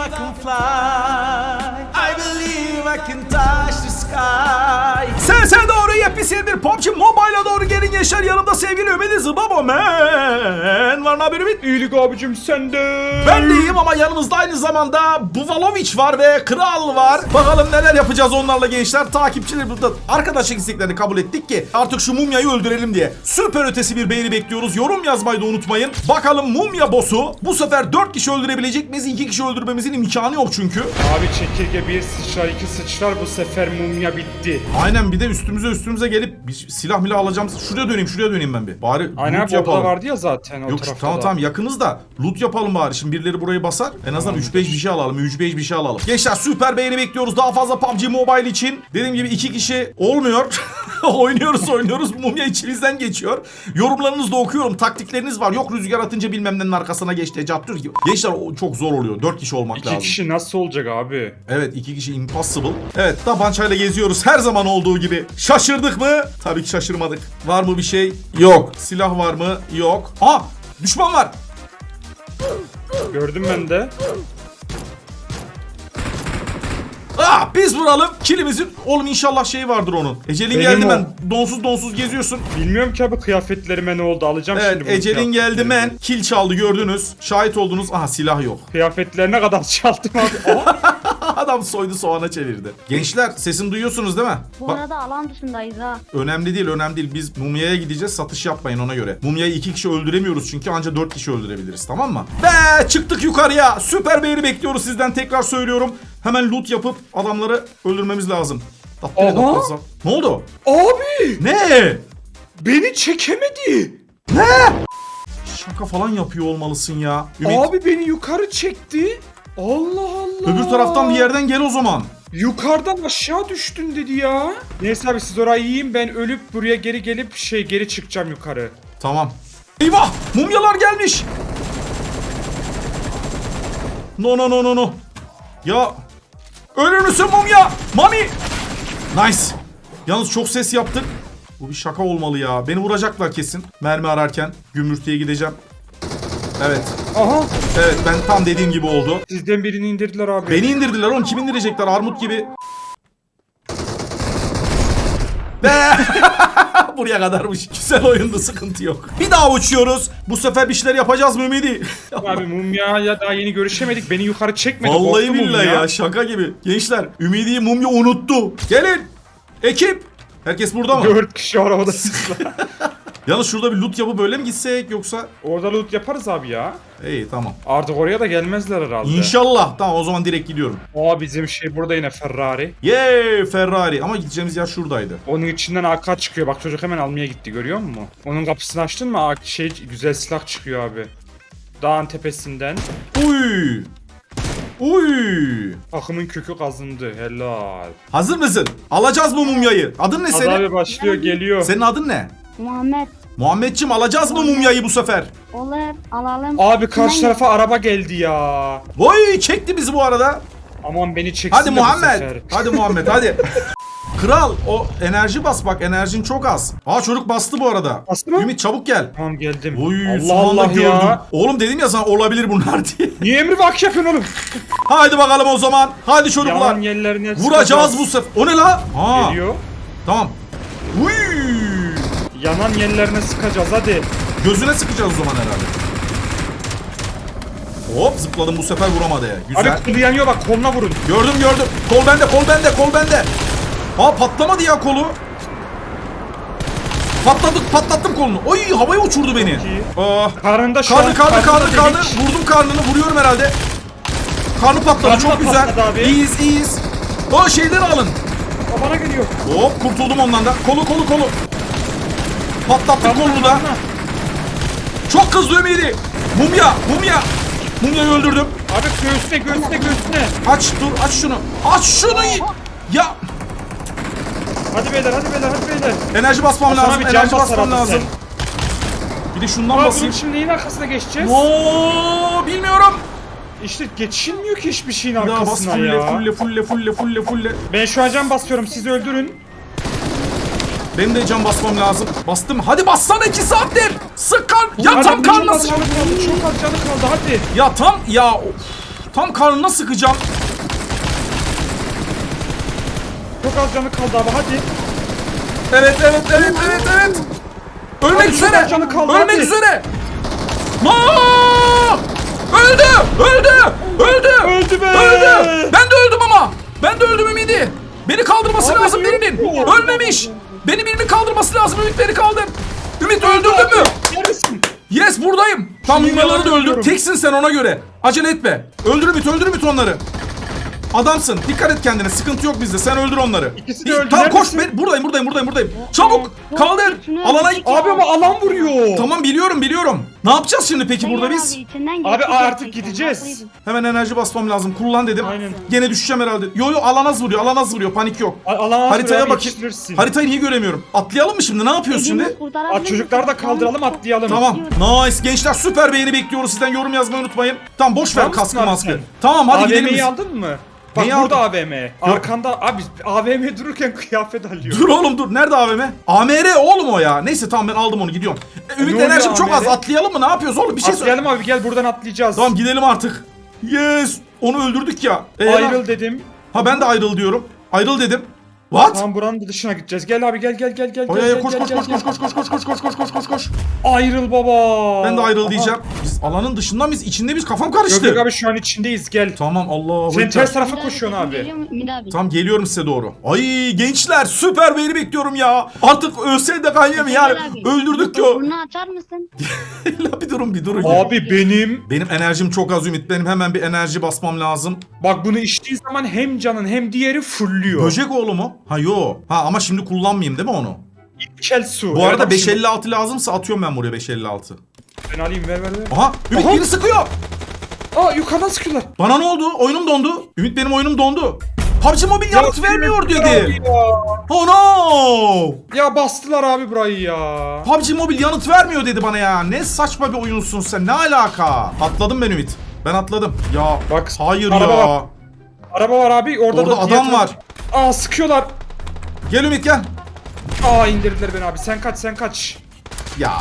I can fly. I believe I can touch the sky. Sese doğru yepyeni bir PUBG Mobile'a doğru gelin gençler. Yanımda sevgili Ümit Zıbaba Man. Var mı haber Ümit? İyilik abicim sende. Ben de iyiyim ama yanımızda aynı zamanda Buvalovic var ve Kral var. Bakalım neler yapacağız onlarla gençler. Takipçiler burada arkadaşlık isteklerini kabul ettik ki artık şu mumyayı öldürelim diye. Süper ötesi bir beğeni bekliyoruz. Yorum yazmayı da unutmayın. Bakalım mumya boss'u bu sefer 4 kişi öldürebilecek miyiz? 2 kişi öldürmemizin imkanı yok çünkü. Abi çekirge bir sıçrar iki sıçrar bu sefer mumya bitti. Aynen bir de üstümüze üstümüze gelip bir silah milah alacağım. Şuraya döneyim şuraya döneyim ben bir. Bari Aynen loot yapalım. vardı ya zaten o Yok tarafta tamam da. tamam yakınız da loot yapalım bari. Şimdi birileri burayı basar. En azından 3-5 bir şey alalım. 3-5 bir şey alalım. Gençler süper beğeni bekliyoruz. Daha fazla PUBG Mobile için. Dediğim gibi iki kişi olmuyor. oynuyoruz oynuyoruz. Mumya içimizden geçiyor. Yorumlarınızı da okuyorum. Taktikleriniz var. Yok rüzgar atınca bilmem nenin arkasına geçti. Cattır gibi. Gençler o çok zor oluyor. 4 kişi olmak İki lazım. kişi nasıl olacak abi? Evet iki kişi impossible. Evet tabancayla geziyoruz her zaman olduğu gibi. Şaşırdık mı? Tabii ki şaşırmadık. Var mı bir şey? Yok. Silah var mı? Yok. Aa düşman var. Gördüm ben de. Aa biz vuralım. Kilimizin oğlum inşallah şeyi vardır onun. Ecelin Benim geldi o. men. Donsuz donsuz geziyorsun. Bilmiyorum ki abi kıyafetlerime ne oldu alacağım Evet şimdi bu Ecelin geldi men. Kil çaldı gördünüz. Şahit oldunuz. Aha silah yok. Kıyafetlerine kadar çaldım abi. Aa, Adam soydu soğana çevirdi. Gençler sesini duyuyorsunuz değil mi? Bu Bak arada alan dışındayız ha. önemli değil önemli değil. Biz mumyaya gideceğiz satış yapmayın ona göre. Mumyayı iki kişi öldüremiyoruz çünkü anca dört kişi öldürebiliriz tamam mı? Ve çıktık yukarıya. Süper beğeni bekliyoruz sizden tekrar söylüyorum. Hemen loot yapıp adamları öldürmemiz lazım. Tatlı Aha. Ne oldu? abi Ne? beni çekemedi. Şaka falan yapıyor olmalısın ya. Ümit. Abi beni yukarı çekti. Allah Allah. Öbür taraftan bir yerden gel o zaman. Yukarıdan aşağı düştün dedi ya. Neyse abi siz orayı yiyin ben ölüp buraya geri gelip şey geri çıkacağım yukarı. Tamam. Eyvah! Mumyalar gelmiş. No no no no no. Ya ölür müsün mumya? Mami. Nice. Yalnız çok ses yaptık. Bu bir şaka olmalı ya. Beni vuracaklar kesin. Mermi ararken gümrütüye gideceğim. Evet. Aha Evet ben tam dediğim gibi oldu. sizden birini indirdiler abi. Beni indirdiler oğlum. Kim indirecekler? Armut gibi. Be! Buraya kadarmış. Güzel oyundu sıkıntı yok. Bir daha uçuyoruz. Bu sefer bir şeyler yapacağız mı Ümidi? Abi mumya ya daha yeni görüşemedik beni yukarı çekmedi. Vallahi korktu billahi mumya. ya şaka gibi. Gençler Ümidi'yi mumya unuttu. Gelin. Ekip. Herkes burada mı? Dört kişi arabada. Yalnız şurada bir loot yapıp böyle mi gitsek yoksa? Orada loot yaparız abi ya. İyi tamam. Artık oraya da gelmezler herhalde. İnşallah. Tamam o zaman direkt gidiyorum. Aa bizim şey burada yine Ferrari. Yay Ferrari. Ama gideceğimiz yer şuradaydı. Onun içinden AK çıkıyor. Bak çocuk hemen almaya gitti görüyor musun? Onun kapısını açtın mı AK şey güzel silah çıkıyor abi. Dağın tepesinden. Uy. Uy. Akımın kökü kazındı. Helal. Hazır mısın? Alacağız bu mumyayı. Adın ne senin? abi başlıyor geliyor. Senin adın ne? Muhammed Muhammedciğim alacağız mı mumyayı bu sefer? olur alalım. Abi karşı Hemen tarafa araba geldi ya. Vay çekti bizi bu arada. Aman beni çeksin Hadi de bu Muhammed. sefer. Hadi Muhammed hadi. Kral o enerji bas bak enerjin çok az. Aa çocuk bastı bu arada. Bastı mı? Ümit çabuk gel. Tamam geldim. Oy Allah Allah gördüm. ya. Oğlum dedim ya sana olabilir bunlar diye. Niye emri bak yapıyorsun oğlum? Haydi bakalım o zaman. Hadi çocuklar. Yalan yerlerine Vuracağız bu sefer. O ne la? Ha. Geliyor. Tamam. Uy. Yanan yerlerine sıkacağız hadi. Gözüne sıkacağız o zaman herhalde. Hop zıpladım bu sefer vuramadı. Güzel. Abi kolu yanıyor bak koluna vurun. Gördüm gördüm. Kol bende kol bende kol bende. Aa patlamadı ya kolu. Patladık patlattım kolunu. Oy havaya uçurdu beni. Aa, Karnında şu karnı an. karnı karnı karnı. Vurdum karnını vuruyorum herhalde. Karnı patladı Karnı çok güzel. abi. İyiyiz iyiyiz. O şeyleri alın. Aa, Bana geliyor. Hop kurtuldum ondan da. Kolu kolu kolu. Patlattık Karnına, kolunu da. Çok hızlı Ümidi. Mumya mumya. Mumyayı öldürdüm. Abi göğsüne göğsüne göğsüne. Aç dur aç şunu. Aç şunu. Ya Hadi beyler hadi beyler hadi beyler. enerji basmam Hasan lazım. Enerji basmam lazım. sen. Bir de şundan Aa, basayım. şimdi neyin arkasına geçeceğiz? Oo, bilmiyorum. İşte geçilmiyor ki hiçbir şeyin Ya bas arkasına fulle fulle fulle fulle fulle fulle. Ben şu an can basıyorum siz öldürün. Benim de can basmam lazım. Bastım. Hadi bassana 2 saattir. Sık kan. Ya Hadi, tam karnına sık. canı kaldı çok az canı kaldı hadi. Ya tam ya of. Tam karnına sıkacağım. Çok az canı kaldı abi hadi. Evet evet evet evet evet. Ölmek Abi, üzere. canı kaldı, Ölmek hadi. üzere. Aa! Öldü. Öldü. Öldü. Öldü be. Öldü. Ben de öldüm ama. Ben de öldüm Ümidi. Beni kaldırması Abi, lazım yok birinin. mu? Ölmemiş. Beni birinin kaldırması lazım. Ümit beni kaldır. Ümit öldürdün mü? Neredesin? Yes buradayım. Tam numaraları da öldür. Teksin sen ona göre. Acele etme. Öldür Ümit öldür Ümit onları. Adamsın. Dikkat et kendine. Sıkıntı yok bizde. Sen öldür onları. İkisi de öldü. Tamam koş. Ben, buradayım Alana. Ne yapacağız şimdi peki burada biz? Abi, içinden Abi, geçti artık gerçekten, gideceğiz. haklıydın. Hemen enerji basmam lazım. Kullan dedim. Aynen. Gene düşeceğim herhalde. Yo yo alan vuruyor. Alan az vuruyor. Panik yok. A- Alan az Haritaya vuruyor abi, bak. yetiştirirsin. Haritayı niye göremiyorum? Atlayalım mı şimdi? Ne yapıyoruz şimdi? çocukları da kaldıralım atlayalım. Tamam. Nice. Gençler süper beğeni bekliyoruz. Sizden yorum yazmayı unutmayın. Tamam boş ver Tamam mısın kaskı abi maskı. sen? Tamam hadi gidelim AVM'yi biz. aldın mı? Bak Neyi burada? AVM. Arkanda abi AVM dururken kıyafet alıyor. Dur oğlum dur. Nerede AVM? AMR oğlum o ya. Neyse tamam ben aldım onu gidiyorum. E, Ümit ne oluyor enerjim çok az. AMR? Atlayalım mı? Ne yapıyoruz oğlum? Bir şey söyle. Atlayalım abi gel buradan atlayacağız. Tamam gidelim artık. Yes. Onu öldürdük ya. Ee, Ayrıl dedim. Ha ben de ayrıl diyorum. Ayrıl dedim. What? Tamam buranın da dışına gideceğiz. Gel abi gel gel gel gel. Ay gel, koş gel, koş gel, koş gel. koş koş koş koş koş koş koş koş koş. Ayrıl baba. Ben de ayrıl Aha. diyeceğim. Biz alanın dışında mıyız? İçinde biz kafam Yok yok karıştı. abi şu an içindeyiz gel. Tamam Allah. Sen ters tarafa koşuyorsun abi. abi. Tamam geliyorum size doğru. Ay gençler süper beğeni bekliyorum ya. Artık ölseydi de kanyem yani. Öldürdük ya. Burnunu açar mısın? La bir durun bir durun. ya. Abi benim Benim enerjim çok az Ümit. Benim hemen bir enerji basmam lazım. bak bunu içtiğin zaman hem canın hem diğeri fullüyor. Böcek oğlu mu? Ha yo. Ha ama şimdi kullanmayayım değil mi onu? İçel su. Bu arada Evet, bak şimdi- 556 lazımsa atıyorum ben buraya 556. Ben alayım ver ver ver. Aha Ümit Aha. biri sıkıyor. Aa yukarıdan sıkıyorlar. Bana ne oldu? Oyunum dondu. Ümit benim oyunum dondu. PUBG Mobile yanıt Ya, vermiyor dedi. Ya. Oh no. ya bastılar abi burayı ya. PUBG Mobile yanıt vermiyor dedi bana ya. Ne saçma bir oyunsun sen. Ne alaka? Atladım ben Ümit. Ben atladım. Ya Bak, hayır araba ya. var. Araba var abi orada, Orada da adam var. Aa sıkıyorlar. Gel Ümit gel. Aa indirdiler beni abi. Sen kaç sen kaç. Ya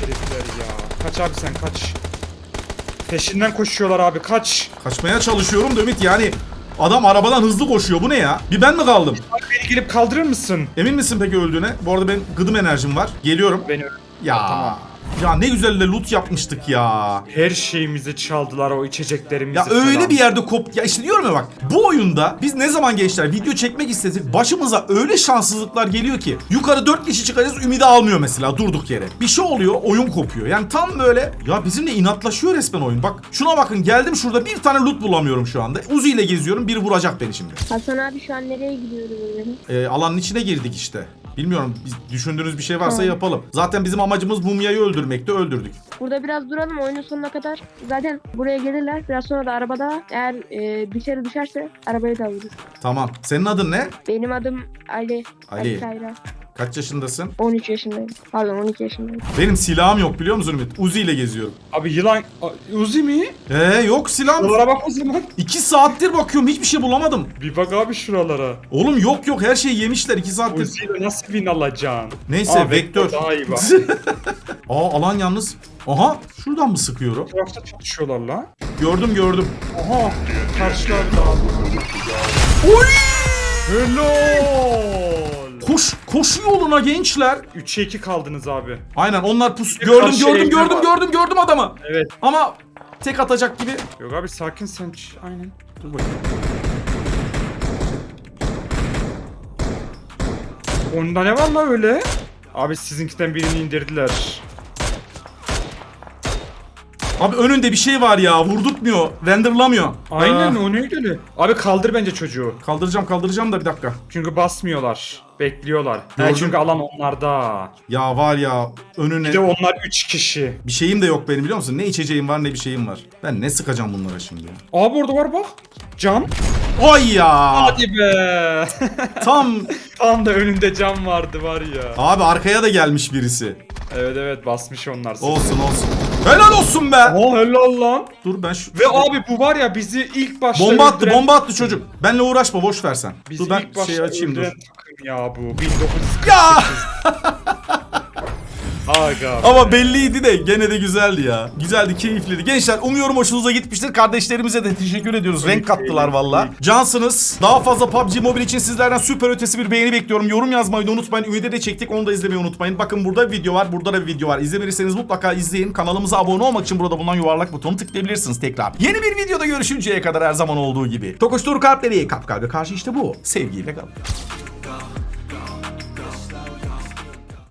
Herifler ya. Kaç abi sen kaç. Peşinden koşuyorlar abi kaç. kaçmaya çalışıyorum da Ümit yani adam arabadan hızlı koşuyor. Bu ne ya? Bir ben mi kaldım? Abi beni gelip kaldırır mısın? Emin misin peki öldüğüne? Bu arada benim gıdım enerjim var. Geliyorum. Beni Ya. Ya ne güzel de loot yapmıştık ya. her şeyimizi çaldılar o içeceklerimizi Ya öyle falan. bir yerde kop... Ya işte diyorum ya bak. Bu oyunda biz ne zaman gençler video çekmek istesek başımıza öyle şanssızlıklar geliyor ki. Yukarı 4 kişi çıkacağız ümidi almıyor mesela durduk yere. Bir şey oluyor oyun kopuyor. Yani tam böyle ya bizimle inatlaşıyor resmen oyun. Bak şuna bakın geldim şurada bir tane loot bulamıyorum şu anda. Uzi ile geziyorum biri vuracak beni şimdi. Hasan abi şu an nereye gidiyoruz? Ee, alanın içine girdik işte. Bilmiyorum biz düşündüğünüz bir şey varsa Tamam. yapalım. Zaten bizim amacımız mumyayı öldürmekti öldürdük. Burada biraz duralım oyunun sonuna kadar. Zaten buraya gelirler. Biraz sonra da arabada eğer e, dışarı düşerse arabayı da alırız. Tamam. Senin adın ne? Benim adım Ali. Ali. Kayra. Kaç yaşındasın? 13 yaşındayım. Pardon 12 yaşındayım. Benim silahım yok biliyor musun Ümit? Uzi ile geziyorum. Abi yılan A- Uzi mi? Ee yok silahım. Şuralara bak o zaman. İki saattir bakıyorum hiçbir şey bulamadım. Bir bak abi şuralara. Oğlum yok yok her şeyi yemişler iki saattir. Uzi ile nasıl win alacaksın? Neyse Aa, vektör. Daha iyi bak. Aa alan yalnız. Aha şuradan mı sıkıyorum? Bu tarafta çalışıyorlar la. Gördüm gördüm. Aha. Karşılarda. Oy! Helal. Koş koşu yoluna gençler. 3'e 2 kaldınız abi. Aynen onlar pus. Bir Gördüm karşı gördüm evde gördüm var. gördüm gördüm adamı. Evet. Ama tek atacak gibi. Yok abi sakin sen. Aynen. Dur bakayım. Onda ne var la öyle? Abi sizinkinden birini indirdiler. Abi önünde bir şey var ya vurdurtmuyor. Renderlamıyor. Aynen Aa, o neydi öyle? Abi kaldır bence çocuğu. Kaldıracağım kaldıracağım da bir dakika. Çünkü basmıyorlar. Bekliyorlar. He, Gördüm. çünkü alan onlarda. Ya var ya önüne Bir de onlar 3 kişi. bir şeyim de yok benim biliyor musun? Ne içeceğim var ne bir şeyim var. Ben ne sıkacağım bunlara şimdi ya. Abi orada var bak. Cam. Ay ya. Hadi be. Tam Tam da önünde cam vardı var ya. abi arkaya da gelmiş birisi. Evet evet basmış onlar. Olsun olsun. Helal olsun be. Aa helal lan. Dur ben şu Ve abi bu var ya bizi ilk başta bomba attı öldüren- bomba attı çocuk. Benle uğraşma boş ver sen. Bizi Dur ben ilk başta şeyi açayım dur. öldüren takım ya bu. 1948. Ya Aga. Ama belliydi de gene de güzeldi ya. Güzeldi, keyifliydi. Gençler umuyorum hoşunuza gitmiştir. Kardeşlerimize de teşekkür ediyoruz. Renk kattılar valla. Cansınız. Daha fazla PUBG Mobile için sizlerden süper ötesi bir beğeni bekliyorum. Yorum yazmayı da unutmayın. Ümide de çektik. Onu da izlemeyi unutmayın. Bakın burada video var. Burada da bir video var. İzlemediyseniz mutlaka izleyin. Kanalımıza abone olmak için burada bulunan yuvarlak butonu tıklayabilirsiniz tekrar. Yeni bir videoda görüşünceye kadar her zaman olduğu gibi. Tokuştur kalpleri. Kalp kalbe karşı işte bu. Sevgiyle kalın.